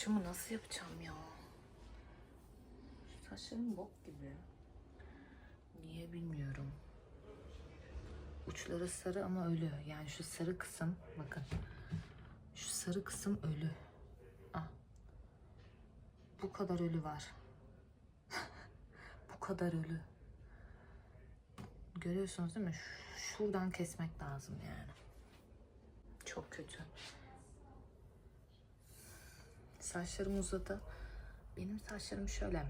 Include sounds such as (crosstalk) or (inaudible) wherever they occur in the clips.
Saçımı nasıl yapacağım ya? Saçlarım bok gibi. Niye bilmiyorum. Uçları sarı ama ölü. Yani şu sarı kısım bakın. Şu sarı kısım ölü. Ah. Bu kadar ölü var. (laughs) Bu kadar ölü. Görüyorsunuz değil mi? Şuradan kesmek lazım yani. Çok kötü. Saçlarım uzadı. Benim saçlarım şöyle.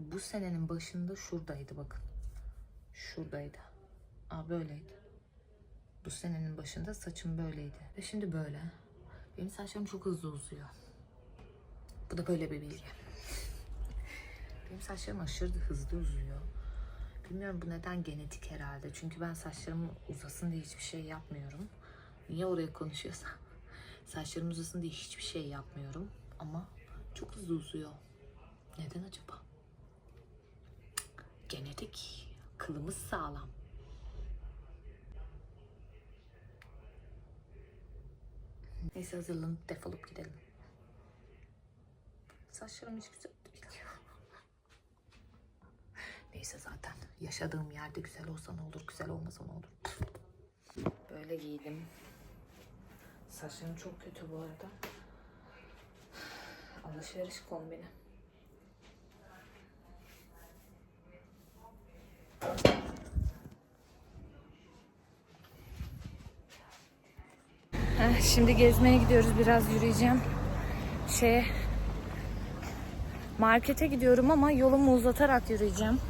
Bu senenin başında şuradaydı bakın. Şuradaydı. Aa böyleydi. Bu senenin başında saçım böyleydi. Ve şimdi böyle. Benim saçlarım çok hızlı uzuyor. Bu da böyle bir bilgi. Benim saçlarım aşırı hızlı uzuyor. Bilmiyorum bu neden genetik herhalde. Çünkü ben saçlarım uzasın diye hiçbir şey yapmıyorum. Niye oraya konuşuyorsam. Saçlarım uzasın diye hiçbir şey yapmıyorum. Ama çok hızlı uzuyor. Neden acaba? Genetik. Kılımız sağlam. Neyse hazırlanıp defolup gidelim. Saçlarım hiç güzel değil. (laughs) Neyse zaten yaşadığım yerde güzel olsa ne olur, güzel olmasa ne olur. Böyle giydim. Saçlarım çok kötü bu arada. Alışveriş kombini. Şimdi gezmeye gidiyoruz. Biraz yürüyeceğim. Şeye markete gidiyorum ama yolumu uzatarak yürüyeceğim.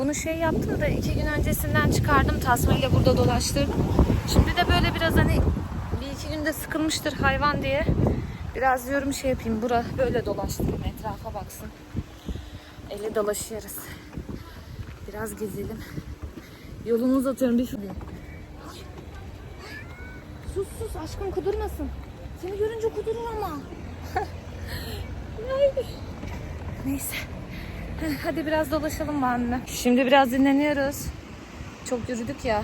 Bunu şey yaptım da iki gün öncesinden çıkardım tasmayla burada dolaştırdım. Şimdi de böyle biraz hani bir iki günde sıkılmıştır hayvan diye biraz diyorum şey yapayım bura böyle dolaştırayım etrafa baksın. Elle dolaşıyoruz. Biraz gezelim. Yolumu uzatıyorum bir Sus sus aşkım kudurmasın. Seni görünce kudurur ama. (laughs) Neyse. Hadi biraz dolaşalım benimle. Şimdi biraz dinleniyoruz. Çok yürüdük ya.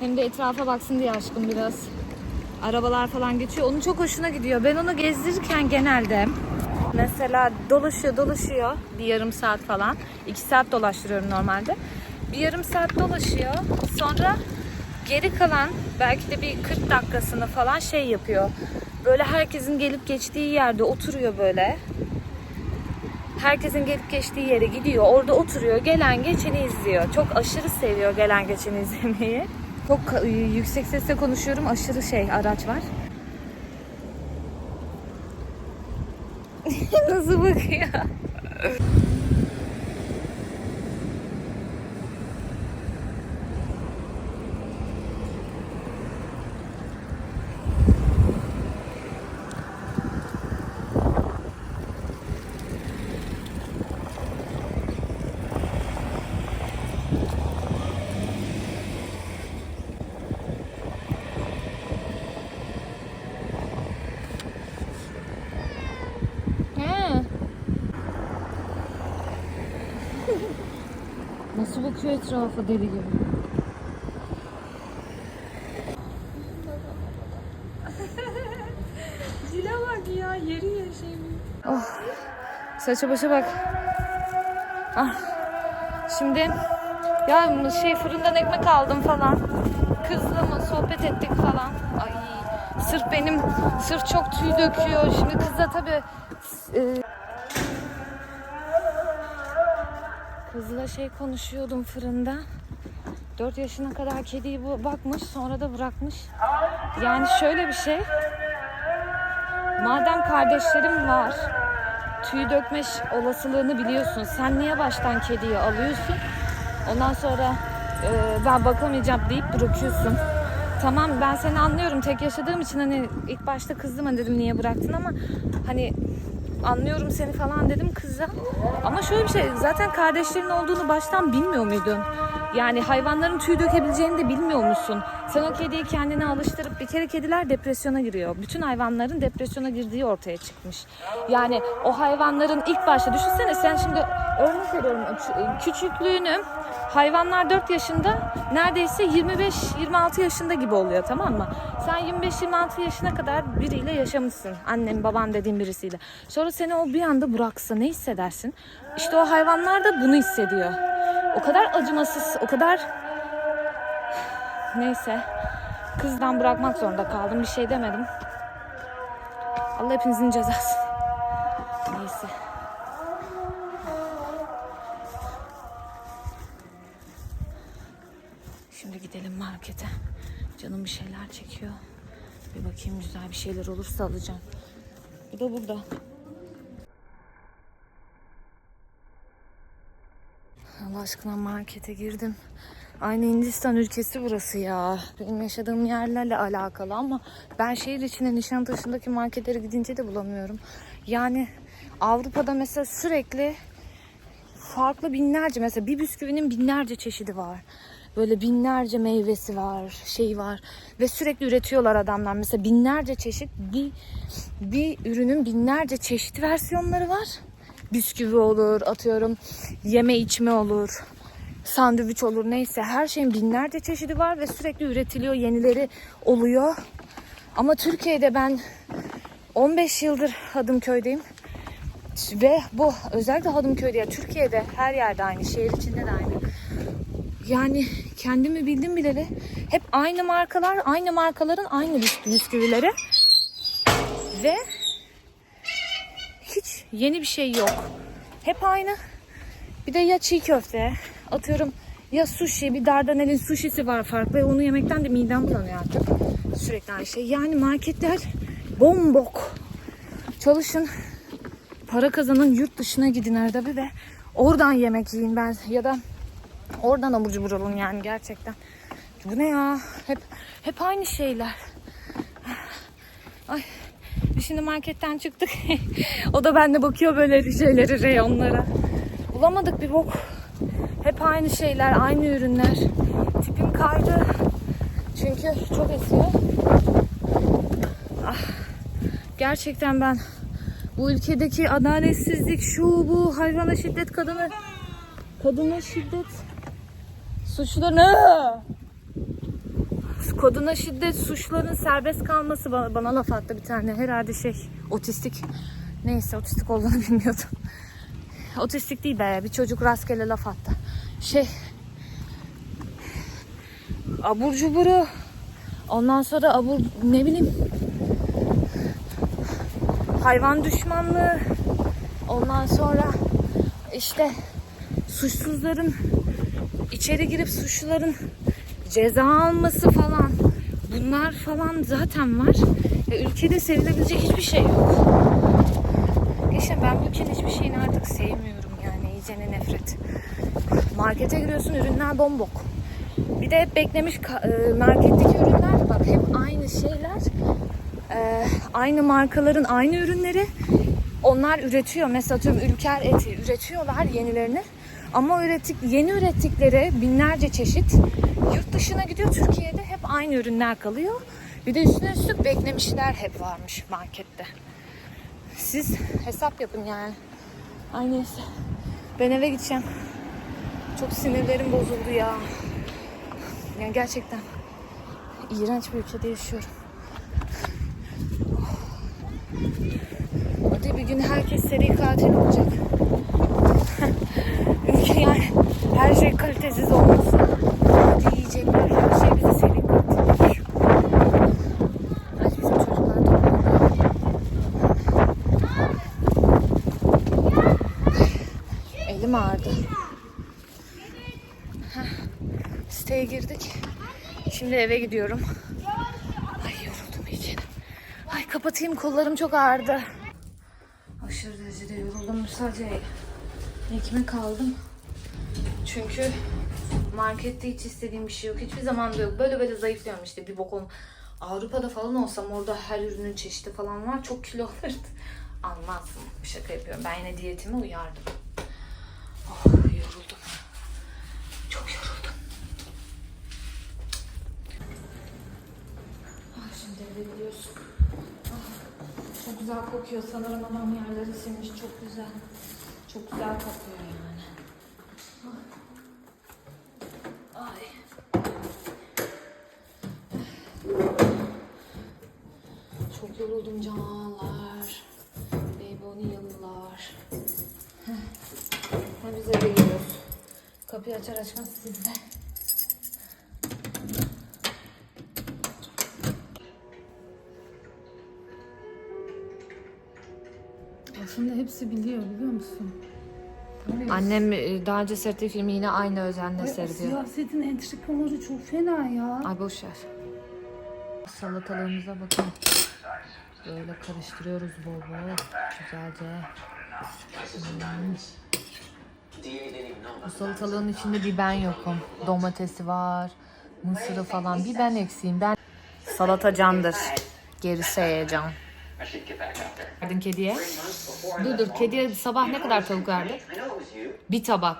Hem de etrafa baksın diye aşkım biraz. Arabalar falan geçiyor. Onun çok hoşuna gidiyor. Ben onu gezdirirken genelde mesela dolaşıyor dolaşıyor bir yarım saat falan. iki saat dolaştırıyorum normalde. Bir yarım saat dolaşıyor. Sonra geri kalan belki de bir 40 dakikasını falan şey yapıyor. Böyle herkesin gelip geçtiği yerde oturuyor böyle. Herkesin gelip geçtiği yere gidiyor. Orada oturuyor. Gelen geçeni izliyor. Çok aşırı seviyor gelen geçeni izlemeyi. Çok yüksek sesle konuşuyorum. Aşırı şey araç var. (laughs) Nasıl bakıyor? Bakıyor etrafa deli gibi? (laughs) Zile bak ya yeri yaşayayım. Oh. Saça başa bak. Ah. Şimdi ya şey fırından ekmek aldım falan. Kızla mı sohbet ettik falan. Ay sırf benim sırf çok tüy döküyor. Şimdi kızla tabii e, Kızla şey konuşuyordum fırında. 4 yaşına kadar kediyi bakmış sonra da bırakmış. Yani şöyle bir şey. Madem kardeşlerim var, tüy dökme olasılığını biliyorsun. Sen niye baştan kediyi alıyorsun? Ondan sonra e, ben bakamayacağım deyip bırakıyorsun. Tamam ben seni anlıyorum. Tek yaşadığım için hani ilk başta kızdım hani dedim niye bıraktın ama hani anlıyorum seni falan dedim kıza. Ama şöyle bir şey zaten kardeşlerin olduğunu baştan bilmiyor muydun? Yani hayvanların tüy dökebileceğini de bilmiyor musun? Sen o kediyi kendine alıştırıp bir kere kediler depresyona giriyor. Bütün hayvanların depresyona girdiği ortaya çıkmış. Yani o hayvanların ilk başta düşünsene sen şimdi örnek veriyorum küçüklüğünü hayvanlar 4 yaşında neredeyse 25-26 yaşında gibi oluyor tamam mı? Sen 25-26 yaşına kadar biriyle yaşamışsın. Annem baban dediğin birisiyle. Sonra seni o bir anda bıraksa ne hissedersin? İşte o hayvanlar da bunu hissediyor. O kadar acımasız, o kadar neyse kızdan bırakmak zorunda kaldım. Bir şey demedim. Allah hepinizin cezası. Bakayım güzel bir şeyler olursa alacağım. Bu da burada. Allah aşkına markete girdim. Aynı Hindistan ülkesi burası ya. Benim yaşadığım yerlerle alakalı ama ben şehir içinde Nişantaşı'ndaki marketlere gidince de bulamıyorum. Yani Avrupa'da mesela sürekli farklı binlerce mesela bir bisküvinin binlerce çeşidi var. Böyle binlerce meyvesi var, şey var ve sürekli üretiyorlar adamlar. Mesela binlerce çeşit bir bir ürünün binlerce çeşit versiyonları var. Bisküvi olur, atıyorum yeme içme olur, sandviç olur neyse her şeyin binlerce çeşidi var ve sürekli üretiliyor, yenileri oluyor. Ama Türkiye'de ben 15 yıldır Hadımköy'deyim. Ve bu özellikle Hadımköy'de ya Türkiye'de her yerde aynı, şehir içinde de aynı. Yani kendimi bildim bileli hep aynı markalar, aynı markaların aynı bisk- bisküvileri ve hiç yeni bir şey yok. Hep aynı. Bir de ya çiğ köfte, atıyorum ya sushi, bir Dardanel'in sushisi var farklı. Onu yemekten de midem bulanıyor artık. Sürekli aynı şey. Yani marketler bombok. Çalışın, para kazanın, yurt dışına gidin bir ve oradan yemek yiyin ben ya da oradan abur cubur alın yani gerçekten. Bu ne ya? Hep hep aynı şeyler. Ay şimdi marketten çıktık. (laughs) o da bende bakıyor böyle şeyleri, reyonlara. Bulamadık bir bok. Hep aynı şeyler, aynı ürünler. Tipim kaydı. Çünkü çok esiyor. Ah, gerçekten ben bu ülkedeki adaletsizlik, şu bu, hayvana şiddet, kadına kadına şiddet suçlarını kadına şiddet suçların serbest kalması bana, bana laf attı bir tane. Herhalde şey otistik. Neyse otistik olduğunu (laughs) bilmiyordum. Otistik değil be bir çocuk rastgele laf attı. Şey abur cuburu ondan sonra abur ne bileyim hayvan düşmanlığı ondan sonra işte suçsuzların içeri girip suçluların ceza alması falan bunlar falan zaten var. Ve ülkede sevilebilecek hiçbir şey yok. Geçen ben bu ülkenin hiçbir şeyini artık sevmiyorum yani iyicene nefret. Markete giriyorsun ürünler bombok. Bir de hep beklemiş e, marketteki ürünler bak hep aynı şeyler. E, aynı markaların aynı ürünleri onlar üretiyor. Mesela atıyorum Ülker eti üretiyorlar yenilerini. Ama ürettik, yeni ürettikleri binlerce çeşit yurt dışına gidiyor. Türkiye'de hep aynı ürünler kalıyor. Bir de üstüne üstlük beklemişler hep varmış markette. Siz hesap yapın yani. Ay neyse. Ben eve gideceğim. Çok sinirlerim bozuldu ya. Yani gerçekten iğrenç bir ülkede yaşıyorum. Hadi bir gün herkes seri katil olacak. Ülke yani her şey kalitesiz olması. Hadi her şey bize çocuklar toplanıyor. Elim ağrıdı. Heh, Siteye girdik. Şimdi eve gidiyorum. Ay yoruldum iyice. Ay kapatayım kollarım çok ağrıdı. Aşırı derecede yoruldum. Sadece ekmek aldım. Çünkü markette hiç istediğim bir şey yok. Hiçbir zaman da yok. Böyle böyle zayıflıyorum işte bir bokum. Avrupa'da falan olsam orada her ürünün çeşidi falan var. Çok kilo alırdı. Anlarsın. Şaka yapıyorum. Ben yine diyetime uyardım. Oh yoruldum. Çok yoruldum. Ah şimdi eve gidiyorsun. Ah, çok güzel kokuyor. Sanırım adam yerleri silmiş. Çok güzel. Çok güzel kokuyor yani. Ay. Çok yoruldum canlar. Baby yıllar. Ha bize geliyoruz. Kapıyı açar açmaz sizde. Hepsi biliyor biliyor musun? Annem e, daha önce seyrettiği filmi yine aynı özenle Ay, o seyrediyor. siyasetin entrikaları çok fena ya. Ay boş ver. Salatalarımıza bakın. Böyle karıştırıyoruz bol bol. Güzelce. Hmm. Bu salatalığın içinde bir ben yokum. Domatesi var, mısırı falan. Bir ben eksiğim. Ben salata candır. Gerisi heyecan. I should get back out there. Verdin kediye. Dur dur kediye sabah ne kadar tavuk verdi? Bir tabak.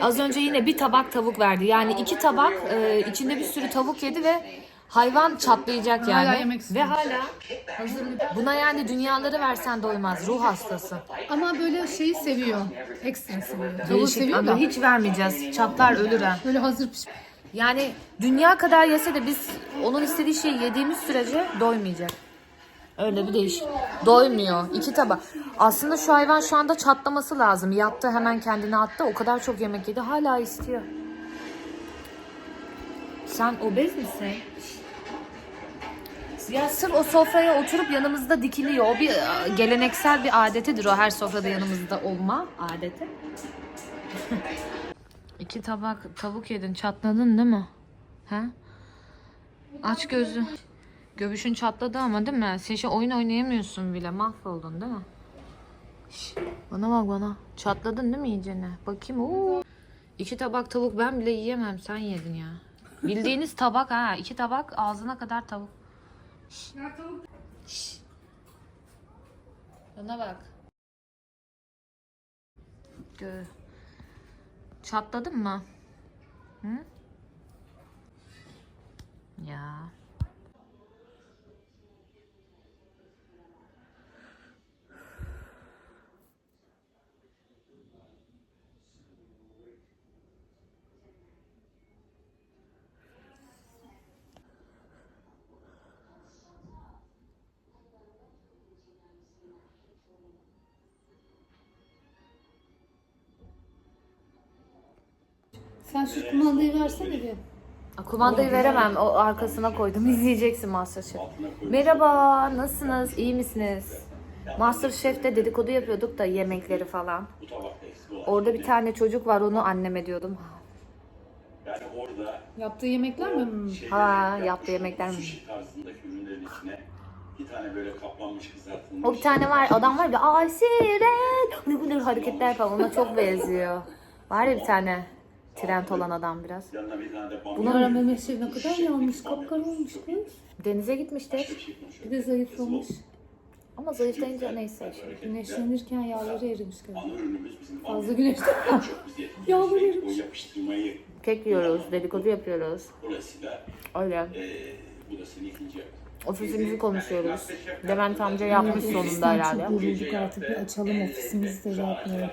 Az önce yine bir tabak tavuk verdi. Yani iki tabak e, içinde bir sürü tavuk yedi ve hayvan çatlayacak yani. Hala yemek ve hala buna yani dünyaları versen doymaz. Ruh hastası. Ama böyle şeyi seviyor. Ekstra seviyor. Tavuğu Değişik seviyor ama da. hiç vermeyeceğiz. Çatlar ölür ha. Böyle hazır piş. Yani dünya kadar yese de biz onun istediği şeyi yediğimiz sürece doymayacak. Öyle bir değişik. Doymuyor. İki tabak. Aslında şu hayvan şu anda çatlaması lazım. Yattı hemen kendini attı. O kadar çok yemek yedi. Hala istiyor. Sen obez misin? Ya sırf o sofraya oturup yanımızda dikiliyor. O bir geleneksel bir adetidir o her sofrada yanımızda olma adeti. (laughs) İki tabak tavuk yedin. Çatladın değil mi? He? Aç gözü. Göbüşün çatladı ama değil mi? Şimdi oyun oynayamıyorsun bile. Mahvoldun değil mi? Şş, bana bak bana. Çatladın değil mi iyicene? Bakayım. Oo. İki tabak tavuk ben bile yiyemem. Sen yedin ya. Bildiğiniz tabak ha. İki tabak ağzına kadar tavuk. Şş. Şş. Bana bak. Gö. Çatladın mı? Hı? Ya. Sen şu kumandayı versene bir. Kumandayı veremem. O arkasına koydum. (laughs) İzleyeceksin Masterchef. Merhaba, nasılsınız? İyi misiniz? Masterchef'te dedikodu yapıyorduk da yemekleri falan. Bu. Orada bir tane çocuk var onu anneme diyordum. Yani orada Yaptığı yemekler mi? Ha yaptığı yemekler mi? sushi tarzındaki ürünlerin içine bir tane böyle kaplanmış kızartılmış. O bir tane var adam var ay siren ne güzel hareketler falan ona çok benziyor. Var ya bir tane trend olan adam biraz. Yanına bir tane de bamya. Bunlar Mehmet Şef ne kadar yanmış. Kapkara olmuş kız. Denize gitmişti Bir de zayıflamış. ama zayıflayınca neyse. Güneşlenirken yağları erimiş bamya. Fazla güneşte. Çok biz yetmiyoruz. Yağmur Sürekli erimiş. Kek yiyoruz, dedikodu yapıyoruz. Öyle. Ofisimizi konuşuyoruz. Levent amca yapmış sonunda herhalde. Çok yorulduk artık. Bir açalım ofisimizi de yapmayalım.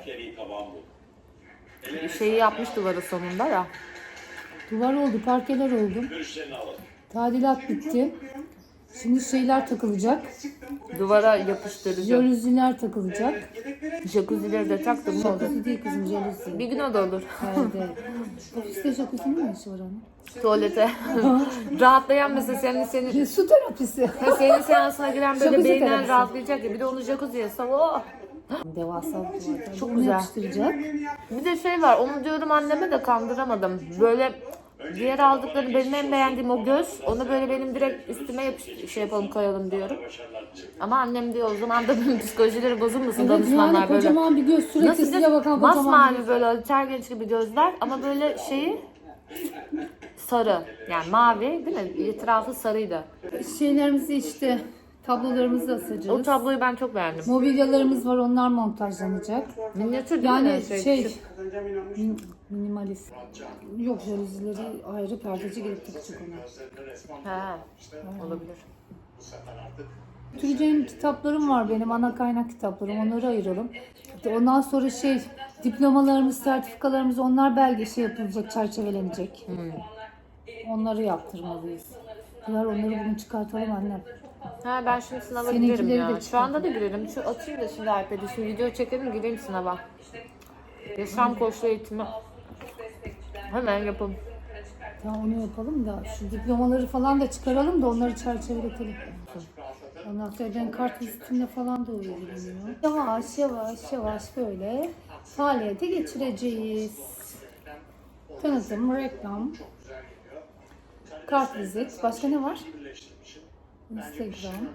Şeyi yapmış duvarı sonunda ya. Duvar oldu, parkeler oldu. Tadilat bitti. Şimdi şeyler takılacak. Duvara yapıştıracağım. Jalüziler takılacak. Jacuzzileri de taktım ne oldu? Jacuzzi değil kızım jaluzi. Bir gün o da olur. Perde. Ofiste jacuzzi'nin ne işi var onun? Tuvalete. (laughs) Rahatlayan mesela senin senin Bir su terapisi. Senin seansına giren böyle Jacuzzi terapisi. rahatlayacak ya. Bir de onu jacuzziye sal. Oh! Devasa. Çok güzel. yapıştıracak. Bir de şey var. Onu diyorum anneme de kandıramadım. Böyle diğer aldıkları benim en beğendiğim o göz. Onu böyle benim direkt üstüme yapış şey yapalım koyalım diyorum. Ama annem diyor o zaman da benim psikolojileri bozulmasın Evet danışmanlar yani böyle. kocaman bir göz sürekli Nasıl size bakan kocaman masmavi böyle ter genç gibi gözler ama böyle şeyi sarı yani mavi değil mi? Etrafı sarıydı. Şeylerimizi işte Tablolarımızı asacağız. O tabloyu ben çok beğendim. Mobilyalarımız var onlar montajlanacak. Minyatür değil Yani mi? şey, küçük. min- minimalist. Yok jaluzileri ayrı perdeci gelip takacak ona. Ha, olabilir. Götüreceğim kitaplarım var benim ana kaynak kitaplarım onları ayıralım. Ondan sonra şey diplomalarımız, sertifikalarımız onlar belge şey yapılacak, çerçevelenecek. Onları yaptırmalıyız. Diğer onları bugün çıkartalım annem. Ha ben şimdi sınava Seninkileri girerim ya. de Şu anda da girerim. Şu atayım da şimdi iPad'i. Şimdi video çekelim gireyim sınava. Yaşam koçluğu eğitimi. Hemen yapalım. Tamam onu yapalım da şu diplomaları falan da çıkaralım da onları çerçeveletelim. Ondan sonra ben kart vizitimle falan da uğraşıyorum. Yavaş yavaş yavaş böyle faaliyete geçireceğiz. Tanıtım, reklam, kart vizit. Başka ne var? Instagram.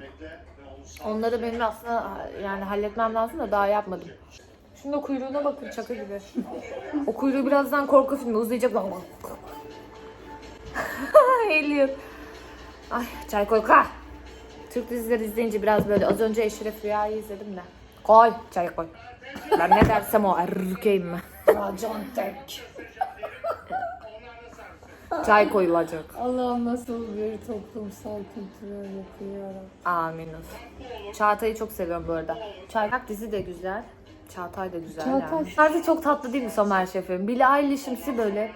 Onları benim aslında yani halletmem lazım da daha yapmadım. Şimdi o kuyruğuna bakın çaka gibi. o kuyruğu birazdan korku filmi uzayacak. (laughs) Eğiliyor. Ay çay koy ka. Türk dizileri izleyince biraz böyle az önce Eşref Rüya'yı izledim de. Koy çay koy. Ben ne dersem o erkeğim ben. Racan Tek. Çay koyulacak. Allah'ım nasıl bir toplumsal kültürel yapı yarattı. Amin olsun. Çağatay'ı çok seviyorum bu arada. Çaylak dizi de güzel. Çağatay da güzel Çağatay- yani. Sadece çok tatlı değil mi Somer Şef'im? Billie Eilish'imsi böyle.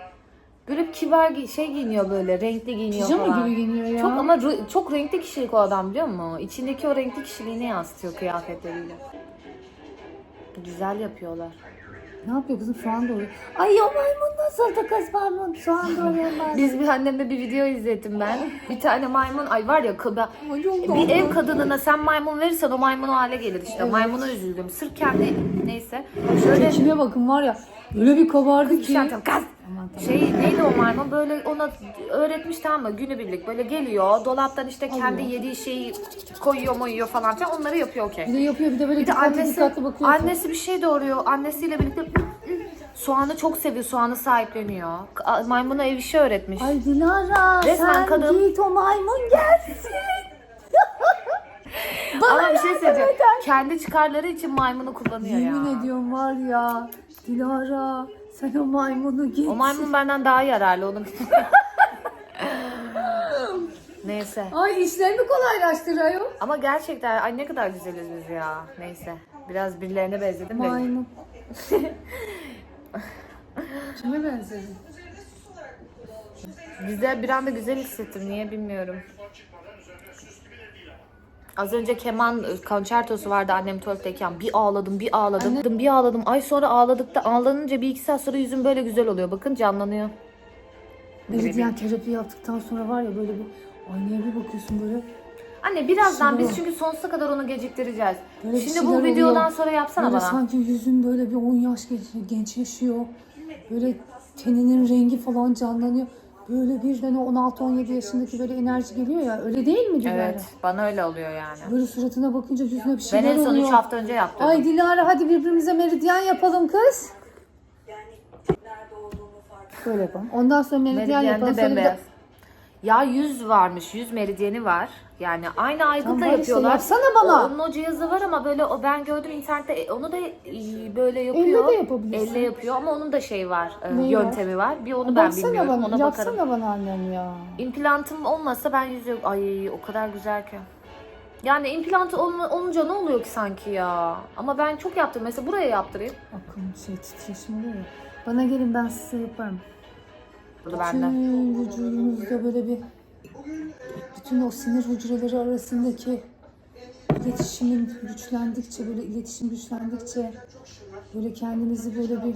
Böyle kibar gi- şey giyiniyor böyle, renkli giyiniyor Pijama falan. gibi giyiniyor ya. Çok ama ru- çok renkli kişilik o adam biliyor musun? İçindeki o renkli kişiliğini yansıtıyor kıyafetleriyle. Güzel yapıyorlar. Ne yapıyor kızım soğan doğruyor. Ay o maymun nasıl da kız maymun soğan doğruyorlar. Biz bir annemle bir video izledim ben. Bir tane maymun ay var ya çok bir ev kadınına sen maymun verirsen o maymun o hale gelir işte. Maymuna üzüldüm. Sırf kendi neyse. Şöyle Kime bakın var ya öyle bir kabardı ki. şey yapacağım. Kaz. Şey neydi o maymun böyle ona öğretmiş tamam mı günübirlik böyle geliyor dolaptan işte kendi yediği şeyi koyuyor moyuyor falan filan onları yapıyor okey. Bir de yapıyor bir de böyle Bir de dikkatli annesi, dikkatli bakıyor. annesi bir şey doğuruyor. Annesiyle birlikte soğanı çok seviyor. Soğanı sahipleniyor. Maymuna ev işi öğretmiş. Ay Dilara Resmen sen kadın- git o maymun gelsin. Ama bir şey söyleyeceğim. Kendi çıkarları için maymunu kullanıyor Yemin ya. ediyorum var ya Dilara sen o maymunu git. O maymun benden daha yararlı onun. Neyse. Ay işlerimi kolaylaştırıyor. Ama gerçekten ay ne kadar güzeliz biz ya. Neyse. Biraz birilerine benzedim de. Maymun. (laughs) Kime benzedin? Güzel bir anda güzel hissettim. Niye bilmiyorum. Az önce keman e, konçertosu vardı annem tuvaletteyken. Bir ağladım, bir ağladım, bir ağladım. Ay sonra ağladıkta ağlanınca bir iki saat sonra yüzüm böyle güzel oluyor. Bakın canlanıyor. Meridyen terapi yaptıktan sonra var ya böyle bir aynaya bir bakıyorsun böyle. Anne birazdan biz çünkü sonsuza kadar onu geciktireceğiz. Böyle Şimdi şeyler bu oluyor. videodan sonra yapsana Böyle bana. sanki yüzün böyle bir 10 yaş genç, genç yaşıyor. Böyle teninin rengi falan canlanıyor. Böyle birden o 16-17 yaşındaki böyle enerji geliyor ya. Öyle değil mi Dilara? Evet, bana öyle oluyor yani. Böyle suratına bakınca yüzüne bir Ben şeyler en son oluyor. 3 hafta önce yaptım. Ay Dilara hadi birbirimize meridyen yapalım kız. Böyle yapalım. Ondan sonra meridyen, yapalım. Meridyende Sonra bir de-. Ya yüz varmış, yüz meridyeni var. Yani aynı aygıtla Tamam, var yapıyorlar. yapsana bana. O- Onun o cihazı var ama böyle o ben gördüm internette e, onu da e, böyle yapıyor. Elle de yapabilirsin. Elle yapıyor ama onun da şey var, e, Neyi yöntemi var. Bir onu ben Baksana bilmiyorum. bana, Ona yapsana bakarım. bana annem ya. İmplantım olmasa ben yüzü ay o kadar güzel ki. Yani implant olma- olunca ne oluyor ki sanki ya? Ama ben çok yaptım. Mesela buraya yaptırayım. Aklım şey titreşim oluyor ya. Bana gelin ben size yaparım. Burada benden. Bütün vücudunuzda böyle bir bütün o sinir hücreleri arasındaki iletişimin güçlendikçe böyle iletişim güçlendikçe böyle kendinizi böyle bir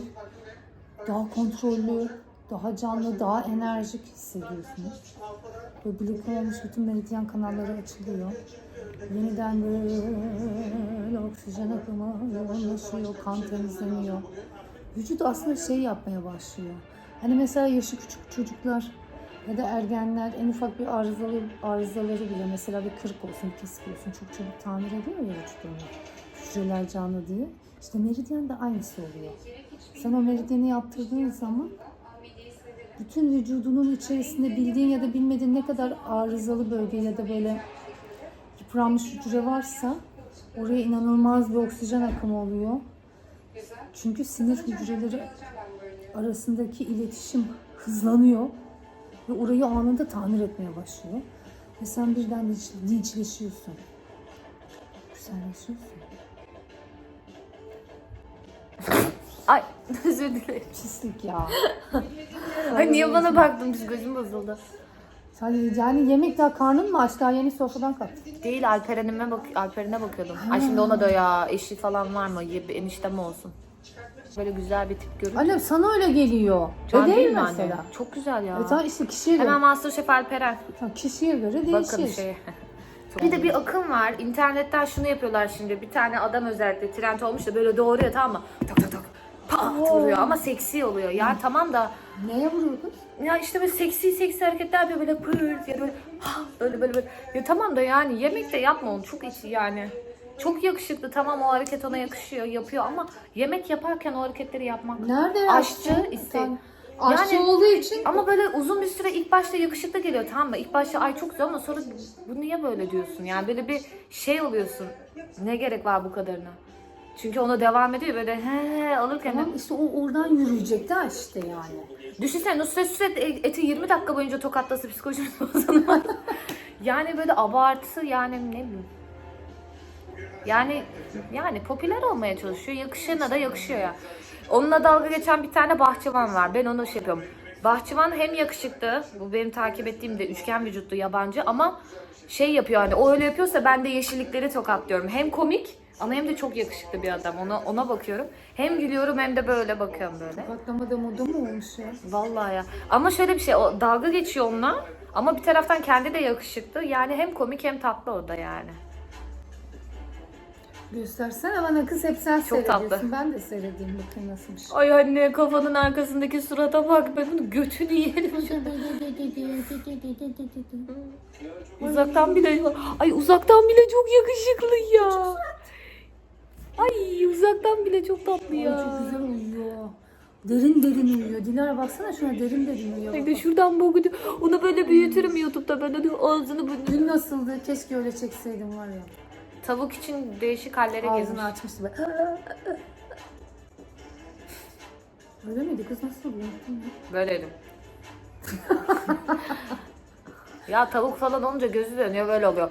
daha kontrollü, daha canlı, daha enerjik hissediyorsunuz. Böyle bloke olmuş bütün meridyen kanalları açılıyor. Yeniden böyle oksijen akımı yoğunlaşıyor, kan temizleniyor. Vücut aslında şey yapmaya başlıyor. Hani mesela yaşı küçük çocuklar ya da ergenler en ufak bir arızalı, arızaları bile mesela bir kırık olsun, bir kesik olsun çok çabuk tamir ediyor ya vücutlarını. Hücreler canlı diye. İşte meridyen de aynısı oluyor. Sen o meridyeni yaptırdığın zaman bütün vücudunun içerisinde bildiğin ya da bilmediğin ne kadar arızalı bölge ya da böyle yıpranmış hücre varsa oraya inanılmaz bir oksijen akımı oluyor. Çünkü sinir hücreleri arasındaki iletişim hızlanıyor ve orayı anında tamir etmeye başlıyor. Ve sen birden dinç- dinçleşiyorsun. Güzelleşiyorsun. Ay (laughs) özür dilerim. Pislik ya. (laughs) Ay niye bana baktın psikolojim bozuldu. Sen yani yemek daha karnın mı aç daha yeni sofradan kalktın. Değil Alperen'ime bak Alperen'e bakıyordum. Ay şimdi ona da ya eşi falan var mı? Bir eniştem olsun. Böyle güzel bir tip görünce. Annem sana öyle geliyor. Can Öyle değil mi anne? mesela? Çok güzel ya. E tamam işte kişiye göre. Hemen Masterchef Alperen. Tamam, kişiye göre değişir. (laughs) Bakın şeye. Bir de bir akım var. İnternetten şunu yapıyorlar şimdi. Bir tane adam özellikle trend olmuş da böyle doğruyor tamam mı? Tak tak tak. Pat vuruyor ama seksi oluyor. Yani tamam da Neye vuruyor kız? ya işte böyle seksi seksi hareketler yapıyor böyle pırt ya böyle ha, (gasps) böyle böyle böyle. Ya tamam da yani yemek de yapma onu çok içi yani. Çok yakışıklı tamam o hareket ona yakışıyor yapıyor ama yemek yaparken o hareketleri yapmak. Nerede? Aşçı iste. Sen aşçı Yani- olduğu için Ama böyle uzun bir süre ilk başta yakışıklı geliyor tamam mı? İlk başta ay çok güzel ama sonra bu niye böyle diyorsun? Yani böyle bir şey oluyorsun. Ne gerek var bu kadarına? Çünkü ona devam ediyor böyle he he alırken. tamam işte o oradan yürüyecek de işte yani. Düşünsene Nusret Süret eti 20 dakika boyunca tokatlası psikolojimiz bozulmaz. (laughs) yani böyle abartı yani ne bileyim. Yani yani popüler olmaya çalışıyor. Yakışana da yakışıyor ya. Onunla dalga geçen bir tane bahçıvan var. Ben onu şey yapıyorum. Bahçıvan hem yakışıklı, bu benim takip ettiğim de üçgen vücutlu yabancı ama şey yapıyor hani o öyle yapıyorsa ben de yeşillikleri tokatlıyorum. Hem komik ama hem de çok yakışıklı bir adam. Ona ona bakıyorum. Hem gülüyorum hem de böyle bakıyorum böyle. Patlama da moda mı olmuş ya? Vallahi ya. Ama şöyle bir şey, o dalga geçiyor onunla. Ama bir taraftan kendi de yakışıklı. Yani hem komik hem tatlı o da yani. Göstersene bana kız hep sen Çok seyrediyorsun. tatlı. Ben de seyredeyim bakayım nasıl bir şey. Ay anne kafanın arkasındaki surata bak. Ben bunu götünü yerim. (laughs) uzaktan bile ay uzaktan bile çok yakışıklı ya. Ay uzaktan bile çok tatlı Ay, ya. çok güzel uyuyor. Derin derin uyuyor. Dilara baksana şuna derin derin uyuyor. Ay de şuradan bakıyor. Onu böyle büyütürüm YouTube'da ben onu ağzını böyle. Dün nasıldı? Keşke öyle çekseydim var ya. Tavuk için değişik hallere girmiş. Ağzını açmıştı böyle. Öyle miydi kız nasıl ya. Böyleydim. (laughs) ya tavuk falan olunca gözü dönüyor böyle oluyor.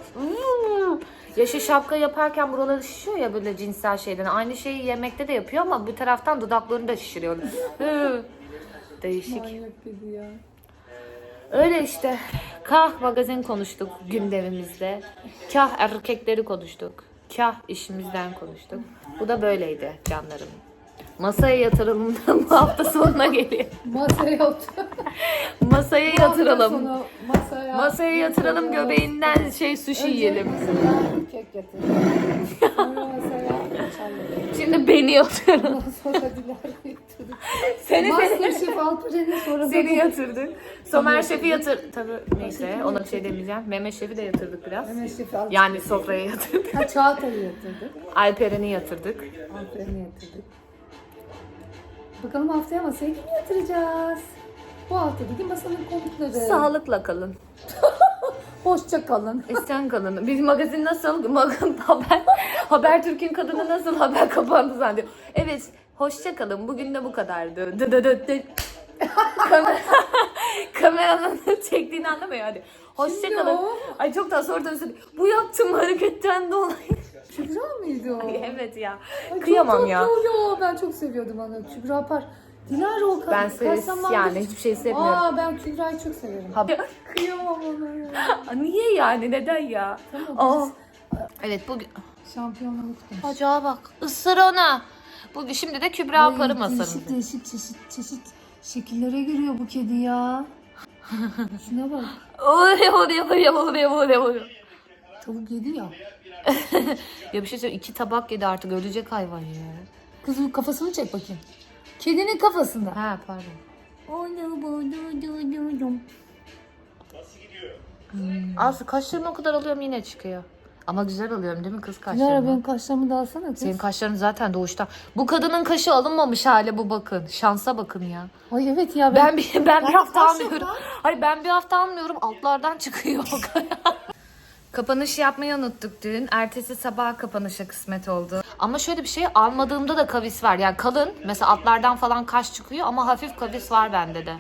Ya şu şapka yaparken buraları şişiyor ya böyle cinsel şeyden. Aynı şeyi yemekte de yapıyor ama bir taraftan dudaklarını da şişiriyor. (laughs) Değişik. Manyak dedi ya. Öyle işte. Kah magazin konuştuk gündemimizde. Kah erkekleri konuştuk. Kah işimizden konuştuk. Bu da böyleydi canlarım. Masaya yatıralım (laughs) bu hafta sonuna geliyor. Masaya otur. (laughs) Masaya yatıralım. Masaya. Masaya yatıralım göbeğinden şey sushi Önce yiyelim. Masaya kek yatıralım. Sonra masaya. Şimdi beni yatırdık. Seni seni, Masterchef Alperen'i sonra seni yatırdık. Somer Şef'i yatır. Tabii neyse ona bir şey demeyeceğim. Mehmet Şef'i de yatırdık biraz. Mehmet Şef'i Alperen'i. Yani sofraya yatırdık. Ha, Çağatay'ı yatırdık. Alperen'i yatırdık. Alperen'i yatırdık. Bakalım haftaya masaya kimi yatıracağız? Bu haftaki masanın konukları. Sağlıkla kalın. (laughs) Hoşça kalın. Esen kalın. Biz magazin nasıl? Magazin haber. Haber Türk'ün kadını nasıl haber kapandı zannediyor. Evet. Hoşça kalın. Bugün de bu kadardı. Dı dı dı dı. Kamera, (laughs) kameranın çektiğini anlamıyor hadi. Hoşça Şimdi kalın. o- Ay çok daha sonradan söyledi. Bu yaptığım hareketten dolayı. (laughs) Kübra mıydı o? evet ya. Ay, Kıyamam çok ya. tatlı oluyor. Ben çok seviyordum onu. Kübra Apar. Dilara o kadar. Ben severiz yani hiçbir şey sevmiyorum. Aa ben Kübra'yı çok severim. Haber. Kıyamam ona ya. (laughs) Niye yani? Neden ya? Tamam, Aa. Evet bugün. Şampiyonluk maçı. Acaba bak. Isır ona. Bugün şimdi de Kübra Ay, Apar'ı masamızda. Değişik değişik çeşit çeşit şekillere giriyor bu kedi ya. (laughs) Şuna bak. Oraya oraya oraya oraya oraya oraya. Tavuk yedi ya. (laughs) Ya bir şey söyleyeyim. iki tabak yedi artık ölecek hayvan ya. Kızın kafasını çek bakayım. Kedinin kafasında. Ha pardon. Aslı kaşlarımı o kadar alıyorum yine çıkıyor. Ama güzel alıyorum değil mi kız Dilara kaşlarımı? benim kaşlarımı da alsana kız. Senin kaşların zaten doğuştan. Bu kadının kaşı alınmamış hali bu bakın. Şansa bakın ya. Ay evet ya Ben bir ben bir Ben hafta kaş almıyorum. yok Hayır ben bir hafta almıyorum. Altlardan çıkıyor. (laughs) Kapanış yapmayı unuttuk dün. Ertesi sabah kapanışa kısmet oldu. Ama şöyle bir şey almadığımda da kavis var. Yani kalın mesela atlardan falan kaş çıkıyor ama hafif kavis var bende de.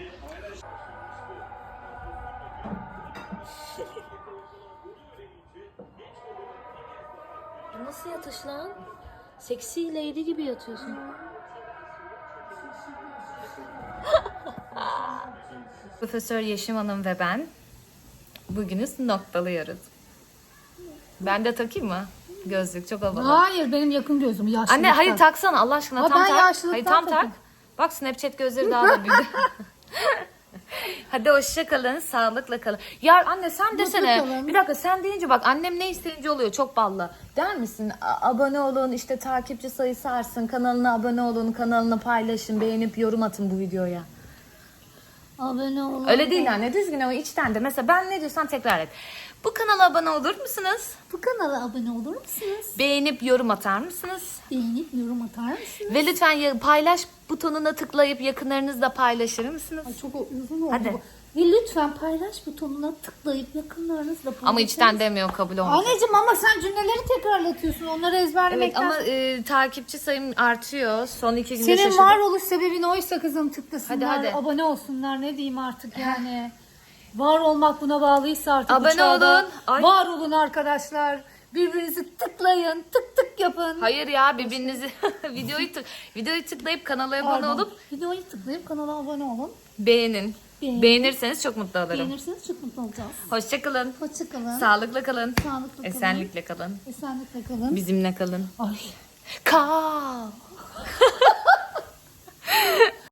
Nasıl yatış lan? Seksi lady gibi yatıyorsun. (laughs) Profesör Yeşim Hanım ve ben bugünüz noktalıyoruz. Ben de takayım mı? Gözlük çok havalı. Hayır benim yakın gözüm yaşlı. Anne hayır taksana Allah aşkına Ha, tam ben tak. yaşlılıktan Hayır tam tak. Bak Snapchat gözleri daha da büyüdü. (laughs) (laughs) Hadi hoşça kalın, sağlıkla kalın. Ya anne sen desene. kalın. Bir dakika sen deyince bak annem ne isteyince oluyor çok ballı. Der misin? A- abone olun, işte takipçi sayısı artsın, kanalına abone olun, kanalını paylaşın, beğenip yorum atın bu videoya. Abone olun. Öyle değil anne düzgün o içten de. Mesela ben ne diyorsam tekrar et. Bu kanala abone olur musunuz? Bu kanala abone olur musunuz? Beğenip yorum atar mısınız? Beğenip yorum atar mısınız? Ve lütfen ya- paylaş butonuna tıklayıp yakınlarınızla paylaşır mısınız? Ay, çok uzun oldu. Hadi. bu. Ve lütfen paylaş butonuna tıklayıp yakınlarınızla paylaşın. Ama içten demiyor kabul olmaz. Anneciğim ama sen cümleleri tekrarlatıyorsun. Onları Evet ezberlemekten. ama e, takipçi sayım artıyor. Son iki günde Senin şaşırdım. varoluş sebebin oysa kızım tıklasınlar, Hadi, hadi. abone olsunlar ne diyeyim artık yani. Var olmak buna bağlıysa artık bu Abone çağda. olun. Ay. Var olun arkadaşlar. Birbirinizi tıklayın, tık tık yapın. Hayır ya birbirinizi (laughs) videoyu tık videoyu tıklayıp kanala abone Pardon. olup Videoyu tıklayıp kanala abone olun. beğenin. Beğen- Beğenirseniz çok mutlu olurum. Beğenirseniz çok mutlu olacağız. Hoşçakalın. Hoşçakalın. Sağlıklı kalın. Sağlıklı kalın. Esenlikle kalın. Esenlikle kalın. Bizimle kalın. Ay. Kal. (laughs)